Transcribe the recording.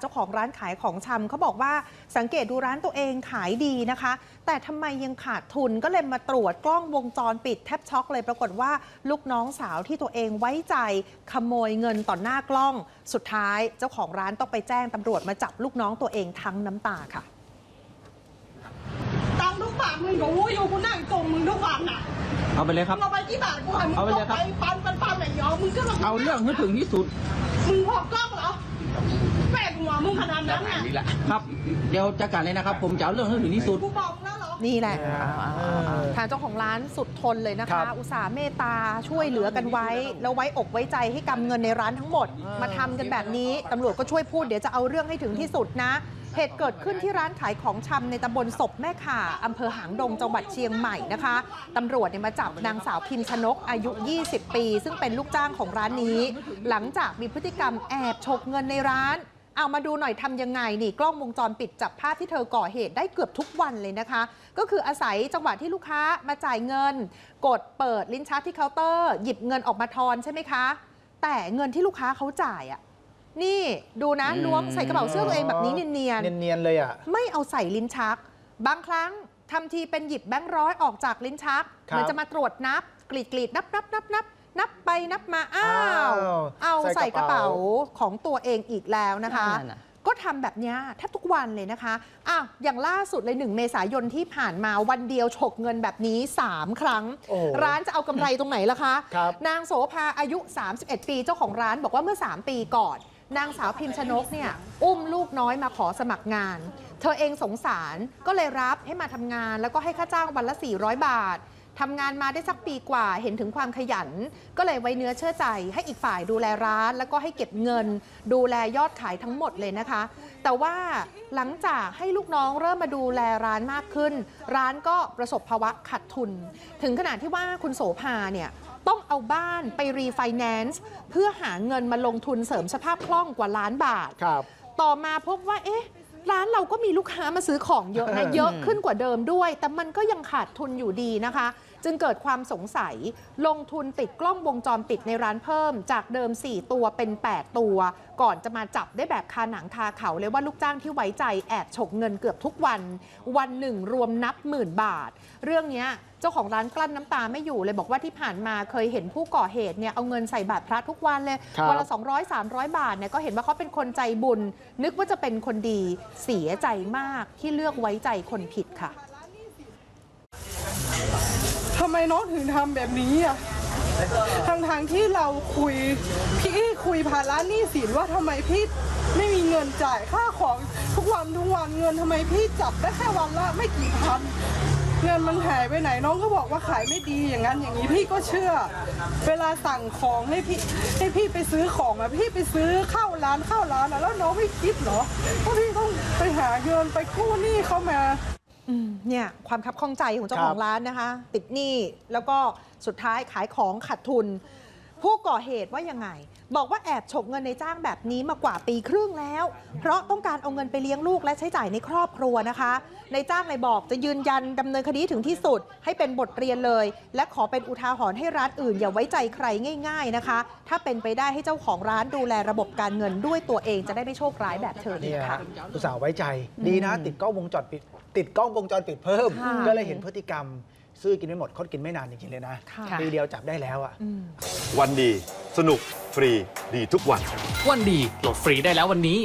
เจ้าของร้านขายของชำเขาบอกว่าสังเกตดูร้านตัวเองขายดีนะคะ แต่ทำไมยังขาดทุนก็เลยมาตรวจกล้องวงจรปิดแทบช็อกเลยปรากฏว่าลูกน้องสาวที่ตัวเองไว้ใจขโมยเงินต่อหน้ากล้อง สุดท้ายเจ้าของร้านต้องไปแจ้งตำรวจมาจับลูกน้องตัวเองทั้งน้ำตาค่ะตังค์ทุกบาทมึงรู้อยู่กูนั่งตรงมึงทุกวันน่ะเอาไปเลยครับมึงเอาไปกี่บาทกูให้มึงเอาไปเลยครับปันปันปันไหนยอมมึงก็มาเอาเรื่องให้ถึงที่สุดมึงพอกล้องเหรอ แปลกหัวมึงขนาดนั้นน่ะครับ เดี๋ยวจัดการเลยนะครับ ผมจะเอาเรื่องให้ถึงที่สุด กูบอกมึงแล้วเหรอ นี่แหละเออทางเจ้าของร้านสุดทนเลยนะครัคะบอุตส่าห์เมตตาช่วยเหลือกันไว้ แล้วไว้อกไว้ใจให้กำเงินในร้านทั้งหมด มาทำกันแบบนี้ตำรวจก็ช่วยพูดเดี๋ยวจะเอาเรื่องให้ถึงที่สุดนะ เหตุเกิดขึ้นที่ร้านขายของชำในตำบลศพแม่ข่าอำเภอหางดงจังหวัดเชียงใหม่นะคะตำรวจเนี่ยมาจับนางสาวพิมชนกอายุ 20 ปี ซึ่งเป็นลูกจ้างของร้านนี้ หลังจากมีพฤติกรรมแอบฉกเงินในร้าน เอามาดูหน่อยทำยังไงนี่กล้องวงจรปิดจับภาพที่เธอก่อเหตุได้เกือบทุกวันเลยนะคะ ก็คืออาศัยจังหวะที่ลูกค้ามาจ่ายเงิน กดเปิดลิ้นชักที่เคาน์เตอร์ หยิบเงินออกมาทอนใช่ไหมคะ แต่เงินที่ลูกค้าเขาจ่ายอะนี่ดูนะอืมล้วงใส่กระเป๋าเสื้อตัวเองแบบนี้เนียนเนียนๆเลยอะๆไม่เอาใส่ลิ้นชัก บางครั้งทำทีเป็นหยิบแบงค์ร้อยออกจากลิ้นชักครับเหมือนจะมาตรวจนับกรีดกรีดนับนับนับนับ นับไปนับมา อ้าว อ้าวเอาใส่ใส่กกระระเป๋าเป๋า ของตัวเองอีกแล้วนะคะ นั่นน่ะ ก็ทำแบบเนี้ยแทบทุกวันเลยนะคะ อ้าว อย่างล่าสุดเลย 1 เมษายนที่ผ่านมาวันเดียวฉกเงินแบบนี้ 3 ครั้ง โอ้โหร้านจะเอากำไรตรงไหนล่ะคะ ครับ นางโสภาอายุ 31 ปีเจ้าของร้านบอกว่าเมื่อ 3 ปีก่อน นางสาวพิมชนกเนี่ยอุ้มลูกน้อยมาขอสมัครงาน เธอเองสงสารก็เลยรับให้มาทำงาน แล้วก็ให้ค่าจ้างวันละ 400 บาท ทำงานมาได้สักปีกว่าเห็นถึงความขยัน ก็เลยไว้เนื้อเชื่อใจ ให้อีกฝ่ายดูแลร้าน แล้วก็ให้เก็บเงิน ดูแลยอดขายทั้งหมดเลยนะคะ แต่ว่าหลังจากให้ลูกน้องเริ่มมาดูแลร้านมากขึ้น ร้านก็ประสบภาวะขาดทุน ถึงขนาดที่ว่าคุณโสภาเนี่ยต้องเอาบ้านไปรีไฟแนนซ์เพื่อหาเงินมาลงทุนเสริมสภาพคล่องกว่าล้านบาทครับต่อมาพบว่าเอ๊ะ ร้านเราก็มีลูกค้ามาซื้อของเยอะนะ เยอะขึ้นกว่าเดิมด้วย แต่มันก็ยังขาดทุนอยู่ดีนะคะ จึงเกิดความสงสัยลงทุนติดกล้องวงจรปิดในร้านเพิ่ม จากเดิม 4 ตัวเป็น 8 ตัว ก่อนจะมาจับได้แบบคาหนังคาเขาเลยว่าลูกจ้างที่ไว้ใจแอบฉกเงินเกือบทุกวัน วันหนึ่งรวมนับหมื่นบาท เรื่องเนี้ยเจ้าของร้านกลั้นน้ำตาไม่อยู่เลยบอกว่าที่ผ่านมาเคยเห็นผู้ก่อเหตุเนี่ยเอาเงินใส่บาตรพระทุกวันเลยครับวันละ200 300 บาทเนี่ยก็เห็นว่าเขาเป็นคนใจบุญ นึกว่าจะเป็นคนดีเสียใจมากที่เลือกไว้ใจคนผิดค่ะทำไมน้องถึงทำแบบนี้อะ ทางทางๆที่เราคุยพี่คุยภาระหนี้สินว่าทำไมพี่ไม่มีเงินจ่ายค่าของทุกวันทุกวันเงินทำไมพี่จับได้แค่วันละไม่กี่พัน เงินมันหายไปไหนน้องก็บอกว่าขายไม่ดีอย่างนั้นอย่างนี้พี่ก็เชื่อ เวลาสั่งของให้พี่ให้พี่ไปซื้อของอะพี่ไปซื้อเข้าร้านเข้าร้านอะแล้วน้องไม่คิดเหรอว่าพี่ต้องไปหาเงินไปกู้หนี้เขามา อืมเนี่ยความคับข้องใจของเจ้าของครับร้านนะคะ ติดหนี้แล้วก็สุดท้ายขายของขาดทุน ผู้ก่อเหตุว่ายังไง บอกว่าแอบฉกเงินในจ้างแบบนี้มากว่าปีครึ่งแล้ว เพราะต้องการเอาเงินไปเลี้ยงลูกและใช้จ่ายในครอบครัวนะคะในจ้างเลยบอกจะยืนยันดำเนินคดีถึงที่สุด ให้เป็นบทเรียนเลย และขอเป็นอุทาหรณ์ให้ร้านอื่น อย่าไว้ใจใครง่าย ๆนะคะ ถ้าเป็นไปได้ให้เจ้าของร้านดูแลระบบการเงินด้วยตัวเองจะได้ไม่โชคร้ายแบบเธออีเนี่กยค่ะอุตส่าห์ไว้ใจ ดีนะ ติดกล้องวงจรปิด ติดกล้องวงจรปิดเพิ่ม ค่ะก็เลยเห็นพฤติกรรม ซื้อกินไม่หมดคดกินไม่นานจริงๆเลยนะค่ะ ปีเดียวจับได้แล้วอะ อืม วันดี สนุก ฟรี ดีทุกวัน วันดีโหลดฟรีได้แล้ววันนี้